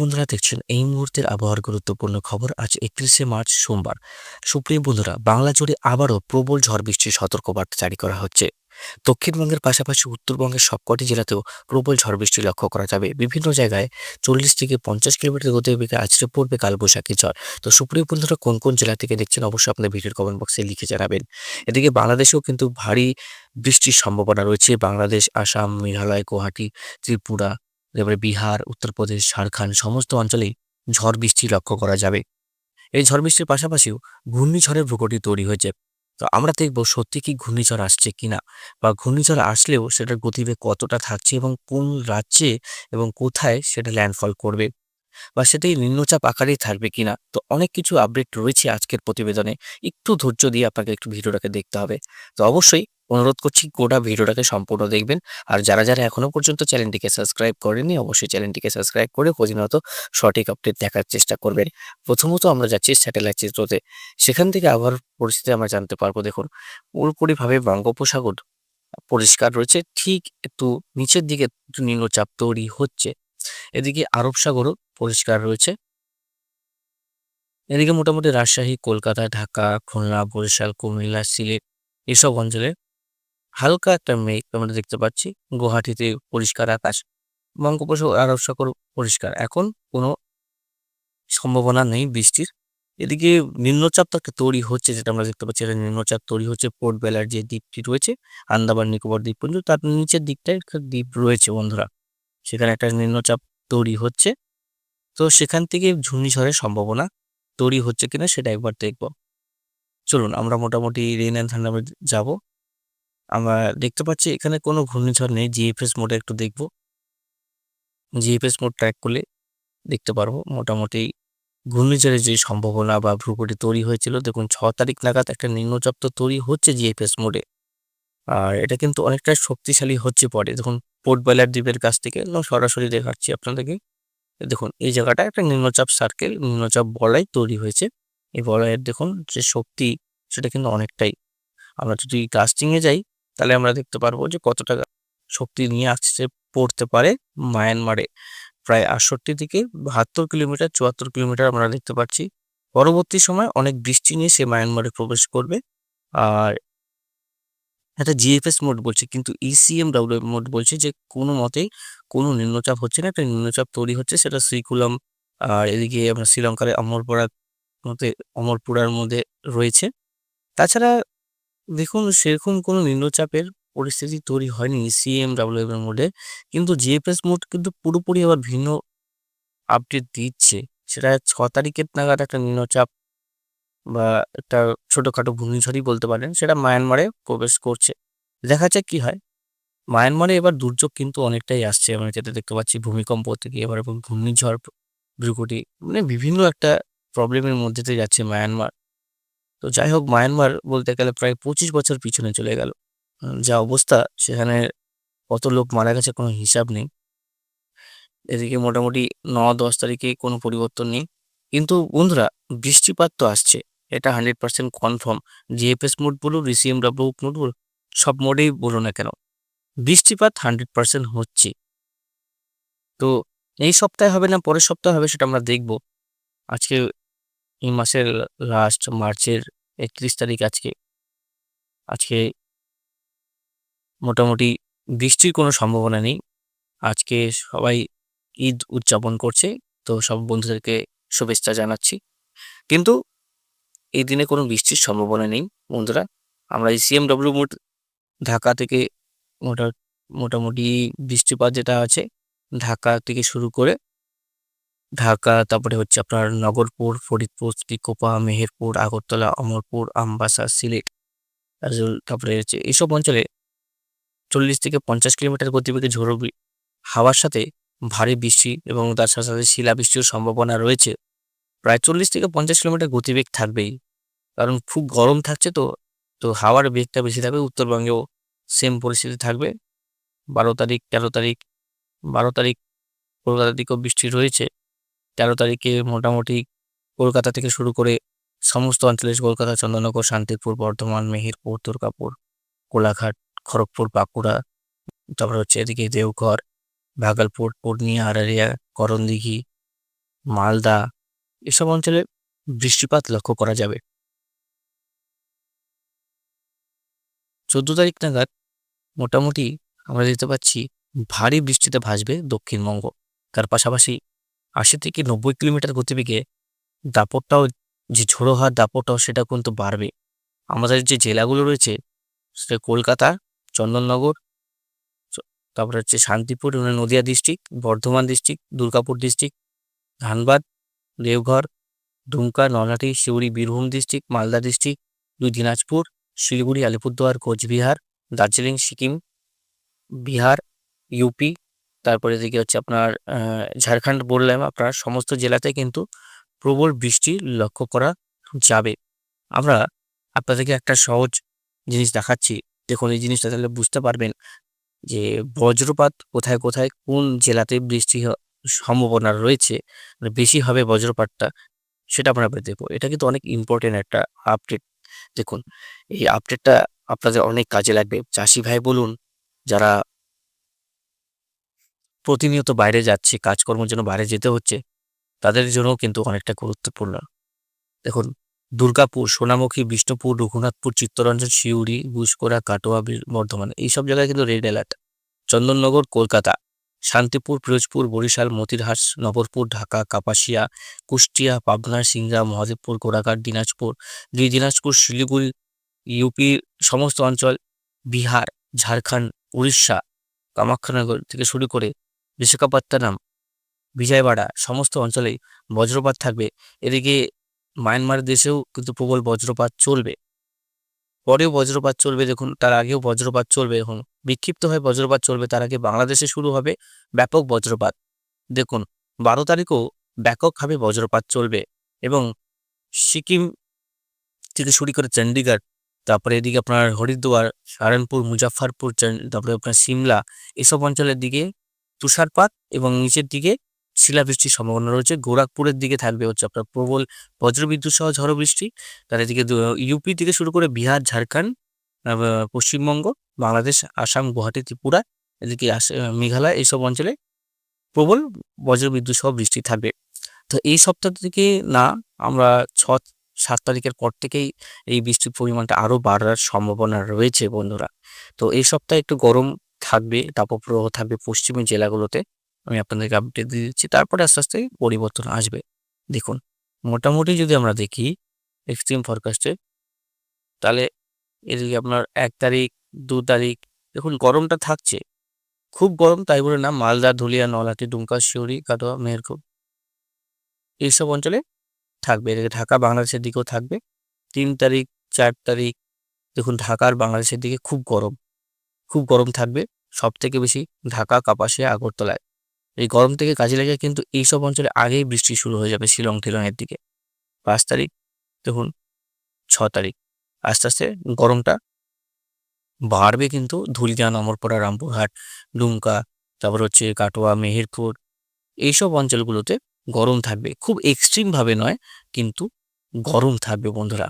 বন্ধুরা, দেখছেন এই মুহূর্তের আবহাওয়ার গুরুত্বপূর্ণ খবর আজ একত্রিশে মার্চ, সোমবার। সুপ্রিয় বন্ধুরা, বাংলা জুড়ে আবারও প্রবল ঝড় বৃষ্টির সতর্কবার্তা জারি করা হচ্ছে। দক্ষিণবঙ্গের পাশাপাশি উত্তরবঙ্গের সবকটি জেলাতেও প্রবল ঝড় বৃষ্টি লক্ষ্য করা যাবে। বিভিন্ন জায়গায় চল্লিশ থেকে পঞ্চাশ কিলোমিটার গতিবেগে আছড়ে পড়বে কালবৈশাখী ঝড়। তো সুপ্রিয় বন্ধুরা, কোন কোন জেলা থেকে দেখছেন অবশ্যই আপনাদের ভিডিওর কমেন্ট বক্সে লিখে জানাবেন। এদিকে বাংলাদেশেও কিন্তু ভারী বৃষ্টির সম্ভাবনা রয়েছে। বাংলাদেশ, আসাম, মেঘালয়, গুয়াহাটি, ত্রিপুরা এবারে বিহার, উত্তরপ্রদেশ, ঝাড়খণ্ড সমস্ত অঞ্চলেই ঝড় বৃষ্টি লক্ষ্য করা যাবে। এই ঝড় বৃষ্টির পাশাপাশিও ঘূর্ণিঝড়ের ভূকটি তৈরি হয়েছে। তো আমরা দেখব সত্যি কি ঘূর্ণিঝড় আসছে কিনা বা ঘূর্ণিঝড় আসলেও সেটার গতিবেগ কতটা থাকছে এবং কোন রাজ্যে এবং কোথায় সেটা ল্যান্ডফল করবে। বা সেটাই নিম্নচাপ আকারেই থাকবে কিনা, তো অনেক কিছু আপডেট রয়েছে আজকের প্রতিবেদনে। একটু ধৈর্য দিয়ে আপনাকে একটু ভিডিওটাকে দেখতে হবে। তো অবশ্যই অনুরোধ করছি গোটা ভিডিওটাকে সম্পূর্ণ দেখবেন। আর যারা যারা এখনও পর্যন্ত চ্যানেলটিকে সাবস্ক্রাইব করেনি অবশ্যই চ্যানেলটিকে সাবস্ক্রাইব করে প্রতিনিয়ত সঠিক আপডেট দেখার চেষ্টা করবেন। প্রথমত আমরা যাচ্ছি স্যাটেলাইট চিত্রতে। সেখান থেকে আবার পরিস্থিতি আমরা জানতে পারব। দেখুন, পুরোপুরিভাবে বঙ্গোপসাগর পরিষ্কার রয়েছে। ঠিক একটু নিচের দিকে একটু নিম্নচাপ তৈরি হচ্ছে। এদিকে আরব সাগরও পরিষ্কার রয়েছে। এদিকে মোটামুটি রাজশাহী, কলকাতা, ঢাকা, খুলনা, বরিশাল, কুমিল্লা, সিলেট এসব অঞ্চলে হালকা একটা মেঘ আমরা দেখতে পাচ্ছি। গুয়াহাটিতে পরিষ্কার আকাশ, বঙ্গোপসাগর, আরব সাগর পরিষ্কার। এখন কোনো সম্ভাবনা নেই বৃষ্টির। এদিকে নিম্নচাপটা তৈরি হচ্ছে, যেটা আমরা দেখতে পাচ্ছি এটা নিম্নচাপ তৈরি হচ্ছে পোর্ট বেলার যে দ্বীপটি রয়েছে, আন্দামান, নিকোবর দ্বীপপুঞ্জ তার নিচের দিকটায় একটা দ্বীপ রয়েছে বন্ধুরা। সেখানে একটা নিম্নচাপ তৈরি হচ্ছে। তো সেখান থেকে ঘূর্ণিঝড়ের সম্ভাবনা তৈরি হচ্ছে কিনা সেটা একবার দেখব। চলুন, আমরা মোটামুটি রেন অ্যান্ড থান্ডারে যাব। আমরা দেখতে পাচ্ছি এখানে কোনো ঘূর্ণিঝড় নেই। জিএফএস মোডে একটু দেখব। জিএফএস মোড ট্র্যাক করলে দেখতে পারব মোটামুটি ঘূর্ণিঝড়ের যে সম্ভাবনা বা ভ্রুকুটি তৈরি হয়েছিল। দেখুন, ছ তারিখ নাগাদ একটা নিম্নচাপ তো তৈরি হচ্ছে জিএফএস মোডে আর এটা কিন্তু অনেকটা শক্তিশালী হচ্ছে পরে দেখুন পোর্ট বয়লার দ্বীপের কাছ থেকে সরাসরি দেখাচ্ছি আপনাদেরকে। দেখুন, এই জায়গাটা একটা নিম্নচাপ সার্কেল নিম্নচাপ বলয় তৈরি হয়েছে। এই বলয়ের দেখুন, যে শক্তি, সেটা কিন্তু অনেকটাই। আমরা যদি কাস্টিংয়ে যাই, তাহলে আমরা দেখতে পারব যে কতটা শক্তি নিয়ে আসছে, পড়তে পারে মায়ানমারে প্রায় আটষট্টি থেকে বাহাত্তর কিলোমিটার, চুয়াত্তর কিলোমিটার আমরা দেখতে পাচ্ছি। পরবর্তী সময় অনেক বৃষ্টি নিয়ে সে মায়ানমারে প্রবেশ করবে। আর একটা জিএফএস মোড বলছে। কিন্তু ইসিএম ডাব্লিউ মোড বলছে যে, কোনো মতেই কোনো নিম্নচাপ হচ্ছে না। একটা নিম্নচাপ তৈরি হচ্ছে, সেটা শ্রীকুলাম আর এদিকে আমরা শ্রীলঙ্কার অমরপুরার মধ্যে অমরপুরার মধ্যে রয়েছে। তাছাড়া দেখুন, সেরকম কোনো নিম্নচাপের পরিস্থিতি তৈরি হয়নি সিএম ডাব্লিউ এর মোডে কিন্তু জিএফএস মোড কিন্তু পুরোপুরি আবার ভিন্ন আপডেট দিচ্ছে। সেটা ছ তারিখের নাগাদ একটা নিম্নচাপ বা একটা ছোটোখাটো ঘূর্ণিঝড়ই বলতে পারেন, সেটা মায়ানমারে প্রবেশ করছে। দেখা যাক কী হয়। মায়ানমারে এবার দুর্যোগ কিন্তু অনেকটাই আসছে। আমরা যেটা দেখতে পাচ্ছি ভূমিকম্প থেকে এবার এবং ঘূর্ণিঝড় ভ্রুকুটি মানে বিভিন্ন একটা প্রবলেমের মধ্যে দিয়ে যাচ্ছে মায়ানমার। তো যাই হোক, মায়ানমার বলতে গেলে প্রায় পঁচিশ বছর পিছনে চলে গেল। যা অবস্থা, সেখানে কত লোক মারা গেছে, কোনো হিসাব নেই। এদিকে মোটামুটি ন দশ তারিখে কোনো পরিবর্তন নেই। কিন্তু বন্ধুরা, বৃষ্টিপাত তো আসছে। এটা hundred percent confirm GFS mode বলুন রিসিএম ডাব্লিউ মোড বলুন সব মোডেই বলুন না কেন। বৃষ্টিপাত হান্ড্রেড পার্সেন্ট হচ্ছে। তো এই সপ্তাহে হবে না, পরের সপ্তাহে হবে সেটা আমরা দেখব। আজকে এই মাসের লাস্ট মার্চের একত্রিশ তারিখ আজকে। আজকে মোটামুটি বৃষ্টির কোনো সম্ভাবনা নেই। আজকে সবাই ঈদ উদযাপন করছে, তো সব বন্ধুদেরকে শুভেচ্ছা জানাচ্ছি। কিন্তু এই দিনে কোনো বৃষ্টির সম্ভাবনা নেই, বন্ধুরা। আমরা এই সিএমডব্লিউ মোট ঢাকা থেকে মোটা মোটামুটি বৃষ্টিপাত যেটা আছে, ঢাকা থেকে শুরু করে ঢাকা, তারপরে হচ্ছে আপনার নগরপুর, ফরিদপুর শ্রীকোপা মেহেরপুর, আগরতলা, অমরপুর, আমবাসা, সিলেট, তারপরে হচ্ছে এইসব অঞ্চলে চল্লিশ থেকে পঞ্চাশ কিলোমিটার গতিবেগে ঝোড়ো হাওয়ার সাথে ভারী বৃষ্টি এবং তার সাথে সাথে শিলাবৃষ্টির সম্ভাবনা রয়েছে। প্রায় চল্লিশ থেকে পঞ্চাশ কিলোমিটার গতিবেগ থাকবেই। কারণ খুব গরম থাকছে তো তো হাওয়ার বেগটা বেশি থাকবে, উত্তরবঙ্গেও সেম পরিস্থিতি থাকবে। বারো তারিখ, তেরো তারিখ, বারো তারিখ কলকাতা দিকেও বৃষ্টি রয়েছে। তেরো তারিখে মোটামুটি কলকাতা থেকে শুরু করে সমস্ত অঞ্চলে কলকাতা চন্দননগর শান্তিপুর, বর্ধমান, মেহেরপুর, দুর্গাপুর, কোলাঘাট, খড়গপুর, বাঁকুড়া, তারপর হচ্ছে এদিকে দেওঘর, ভাগলপুর, পূর্ণিয়া আরারিয়া করণদিঘি, মালদা, এসব অঞ্চলে বৃষ্টিপাত লক্ষ্য করা যাবে। চোদ্দ তারিখ নাগাদ মোটামুটি আমরা দেখতে পাচ্ছি ভারী বৃষ্টিতে ভাসবে দক্ষিণবঙ্গ। তার পাশাপাশি আশি থেকে নব্বই কিলোমিটার গতিবেগে দাপটটাও যে ঝোড়ো হাওয়ার দাপটটাও সেটা কিন্তু বাড়বে। আমাদের যে জেলাগুলো রয়েছে সেটা কলকাতা, চন্দননগর তারপরে হচ্ছে শান্তিপুর মানে Nadia district Bardhaman district Durgapur district Dhanbad, Deoghar, Dumka, Nalhati Suri Birbhum district Malda district দুই দিনাজপুর শিলিগুড়ি, আলিপুরদুয়ার, কোচবিহার, দার্জিলিং, সিকিম, বিহার ইউপি তারপরে এদিকে হচ্ছে আপনার ঝাড়খণ্ড বললাম আপনার সমস্ত জেলাতে কিন্তু প্রবল বৃষ্টি লক্ষ্য করা যাবে। আমরা আপনাদেরকে একটা সহজ জিনিস দেখাচ্ছি। দেখুন, এই জিনিসটা তাহলে বুঝতে পারবেন যে বজ্রপাত কোথায় কোথায় কোন জেলাতে বৃষ্টি সম্ভাবনা রয়েছে মানে বেশি হবে বজ্রপাতটা, সেটা আমরা দেখব। এটা কিন্তু অনেক ইম্পর্টেন্ট একটা আপডেট দেখুন, এই আপডেটটা আপনাদের অনেক কাজে লাগবে। চাষি ভাই বলুন, যারা প্রতিনিয়ত বাইরে যাচ্ছে, কাজকর্মের জন্য বাইরে যেতে হচ্ছে, তাদের জন্য কিন্তু অনেকটা গুরুত্বপূর্ণ। দেখুন, দুর্গাপুর, সোনামুখী, বিষ্ণুপুর, রঘুনাথপুর, চিত্তরঞ্জন শিউড়ি বুসকোড়া কাটোয়া বর্ধমান, এইসব জায়গায় কিন্তু রেড অ্যালার্ট চন্দননগর, কলকাতা শান্তিপুর, পিরোজপুর, বরিশাল, মতিরহাট নবরপুর ঢাকা, কাপাসিয়া, কুষ্টিয়া, পাবনা সিংড়া মহাদেবপুর, গোড়াঘাট, দিনাজপুর। দুই দিনাজপুর, শিলিগুড়ি, ইউপি, সমস্ত অঞ্চল, বিহার, ঝাড়খণ্ড, উড়িষ্যা, কামাখ্যানগর থেকে শুরু করে বিশাখাপত্তনম, বিজয়বাড়া, সমস্ত অঞ্চলেই বজ্রপাত থাকবে। এদিকে মায়ানমার দেশেও কিন্তু প্রবল বজ্রপাত চলবে। পরেও বজ্রপাত চলবে দেখুন, তার আগেও বজ্রপাত চলবে এখন বিক্ষিপ্ত হয়ে বজ্রপাত চলবে, তার আগে বাংলাদেশে শুরু হবে ব্যাপক বজ্রপাত। দেখুন, বারো তারিখও ব্যাপকভাবে বজ্রপাত চলবে এবং সিকিম থেকে শুরু করে চণ্ডীগড় তারপরে এদিকে আপনার হরিদ্বার, সাহারানপুর মুজাফরপুর তারপরে আপনার সিমলা, এসব অঞ্চলের দিকে তুষারপাত এবং নিচের দিকে শিলাবৃষ্টির সম্ভাবনা রয়েছে। গোরাখপুরের দিকে থাকবে হচ্ছে আপনার প্রবল বজ্রবিদ্যুৎ সহ ঝড় বৃষ্টি তার এদিকে ইউপি থেকে শুরু করে বিহার, ঝাড়খণ্ড পশ্চিমবঙ্গ, বাংলাদেশ, আসাম, গুয়াহাটি, ত্রিপুরা, এদিকে মেঘালয় এইসব অঞ্চলে প্রবল বজ্রবিদ্যুৎ সহ বৃষ্টি থাকবে। তো এই সপ্তাহ থেকে না, আমরা ছ, সাত তারিখের পর থেকেই এই বৃষ্টির পরিমাণটা আরও বাড়ার সম্ভাবনা রয়েছে বন্ধুরা। তো এই সপ্তাহে একটু গরম থাকবে, তাপপ্রবাহ থাকবে পশ্চিমের জেলাগুলোতে। আমি আপনাদেরকে আপডেট দিয়ে দিচ্ছি। তারপরে আস্তে আস্তে পরিবর্তন আসবে। দেখুন, মোটামুটি যদি আমরা দেখি এক্সট্রিম ফরকাস্টে তাহলে এদিকে আপনার এক তারিখ, দু তারিখ, দেখুন গরমটা থাকছে। খুব গরম, তাই বলে না, মালদা, ধুলিয়া, নলহাটি ডুমকা শিউরি, কাটোয়া, মেহেরপুর। এইসব অঞ্চলে থাকবে। এদিকে ঢাকা বাংলাদেশের দিকেও থাকবে। তিন তারিখ, চার তারিখ, দেখুন ঢাকার বাংলাদেশের দিকে খুব গরম। খুব গরম থাকবে। সব থেকে বেশি ঢাকা, কাপাসিয়া, আগরতলায়। এই গরম থেকে কাজে লাগে কিন্তু এইসব অঞ্চলে আগেই বৃষ্টি শুরু হয়ে যাবে শিলং টিলংয়ের দিকে। পাঁচ তারিখ, দেখুন, ছ তারিখ। আস্তে আস্তে গরমটা বাড়বে কিন্তু ধুলিয়া নমরপাড়া রামপুরহাট, ডুমকা, তারপর হচ্ছে কাটোয়া, মেহেরপুর, এইসব অঞ্চলগুলোতে গরম থাকবে। খুব এক্সট্রিমভাবে নয়, কিন্তু গরম থাকবে বন্ধুরা।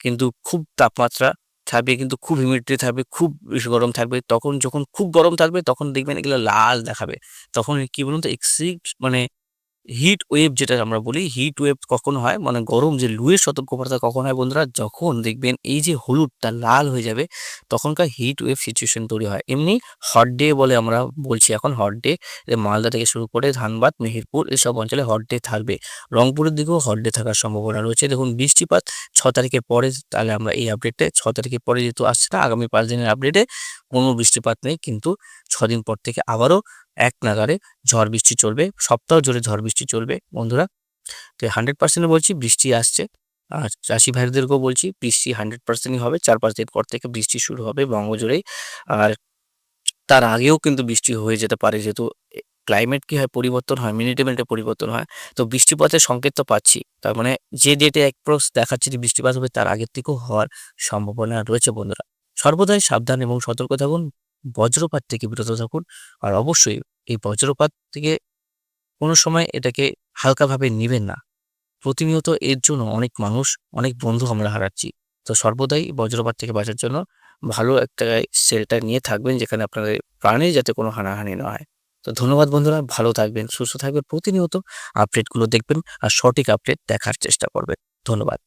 কিন্তু খুব তাপমাত্রা থাকবে, কিন্তু খুব হিউমিডিটি থাকবে, খুব গরম থাকবে, তখন যখন খুব গরম থাকবে, তখন দেখবেন এগুলো লাল দেখাবে। তখন কি বলুন তো এক্সিড মানে হিট ওয়েভ যেটা আমরা বলি, হিট ওয়েভ কখন হয়? মানে গরম যে লুয়ের সতর্কবার্তা কখন হয় বন্ধুরা? যখন দেখবেন এই যে হলুদটা লাল হয়ে যাবে, তখনকার হিট ওয়েভ সিচুয়েশন তৈরি হয়। এমনি হট ডে বলে আমরা বলছি এখন হট ডে মালদা থেকে শুরু করে ধানবাদ, মেহেরপুর এসব অঞ্চলে হট ডে থাকবে। রংপুরের দিকেও হট ডে থাকার সম্ভাবনা রয়েছে। দেখুন বৃষ্টিপাত, ছ তারিখের পরে তাহলে আমরা এই আপডেটে ছ তারিখের পরে যেহেতু আসছে না, আগামী পাঁচ দিনের আপডেটে কোনো বৃষ্টিপাত নেই। কিন্তু ছদিন পর থেকে আবারও এক নাগারে ঝড় বৃষ্টি চলবে, সপ্তাহ জুড়ে ঝড় বৃষ্টি চলবে, বন্ধুরা। তো হান্ড্রেড পার্সেন্ট বলছি, বৃষ্টি আসছে। আর চাষি ভাইদেরকেও বলছি, বৃষ্টি হান্ড্রেড পার্সেন্টই হবে। চার পাঁচ দিন পর থেকে বৃষ্টি শুরু হবে বঙ্গজুড়েই আর তার আগেও কিন্তু বৃষ্টি হয়ে যেতে পারে, যেহেতু ক্লাইমেট কি হয়, পরিবর্তন হয় মিনিটে মিনিটে পরিবর্তন হয়। তো বৃষ্টিপাতের সংকেত তো পাচ্ছি। তার মানে যে ডেটে এক প্রস দেখাচ্ছে যে বৃষ্টিপাত হবে, তার আগের থেকেও হওয়ার সম্ভাবনা রয়েছে, বন্ধুরা। সর্বদাই সাবধান এবং সতর্ক থাকুন। বজ্রপাত থেকে বিরত থাকুন। আর অবশ্যই এই বজ্রপাত থেকে কোনো সময় এটাকে হালকাভাবে নেবেন না। প্রতিনিয়ত এর জন্য অনেক মানুষ, অনেক বন্ধু আমরা হারাচ্ছি। তো সর্বদাই বজ্রপাত থেকে বাঁচার জন্য ভালো একটা শেল্টার নিয়ে থাকবেন, যেখানে আপনাদের প্রাণে যাতে কোনো হানাহানি না হয়। তো ধন্যবাদ বন্ধুরা, ভালো থাকবেন, সুস্থ থাকবেন, প্রতিনিয়ত আপডেটগুলো দেখবেন আর সঠিক আপডেট দেখার চেষ্টা করবেন। ধন্যবাদ।